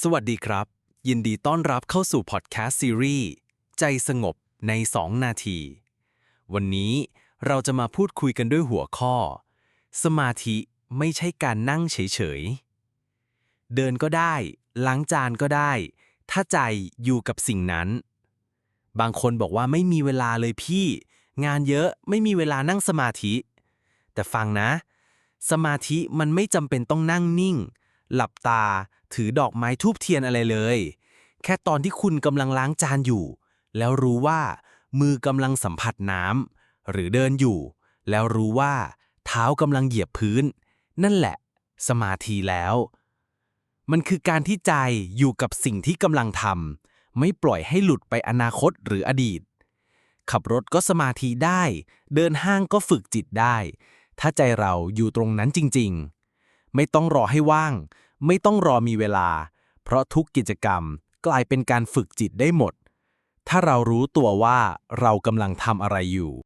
สวัสดีครับ ยินดีต้อนรับเข้าสู่พอดแคสต์ซีรีส์ใจสงบใน 2 นาที วันนี้เราจะมาพูดคุยกันด้วยหัวข้อ สมาธิไม่ใช่การนั่งเฉยๆ เดินก็ได้ ล้างจานก็ได้ ถ้าใจอยู่กับสิ่งนั้น บางคนบอกว่าไม่มีเวลาเลยพี่ งานเยอะไม่มีเวลานั่งสมาธิ แต่ฟังนะ สมาธิมันไม่จำเป็นต้องนั่งนิ่ง หลับตา ถือดอกไม้ทูบเทียนอะไรเลย แค่ตอนที่คุณกำลังล้างจานอยู่ แล้วรู้ว่า มือกำลังสัมผัสน้ำหรือเดินอยู่ แล้วรู้ว่า เท้ากำลังเหยียบพื้น นั่นแหละ สมาธิแล้ว มันคือการที่ใจอยู่กับสิ่งที่กำลังทำไม่ปล่อยให้หลุดไปอนาคตหรืออดีต ขับรถก็สมาธิได้ เดินห้างก็ฝึกจิตได้ ถ้าใจเราอยู่ตรงนั้นจริง ๆ ไม่ต้องรอให้ว่าง ไม่ต้องรอมีเวลา เพราะทุกกิจกรรมกลายเป็นการฝึกจิตได้หมด ถ้าเรารู้ตัวว่าเรากำลังทำอะไรอยู่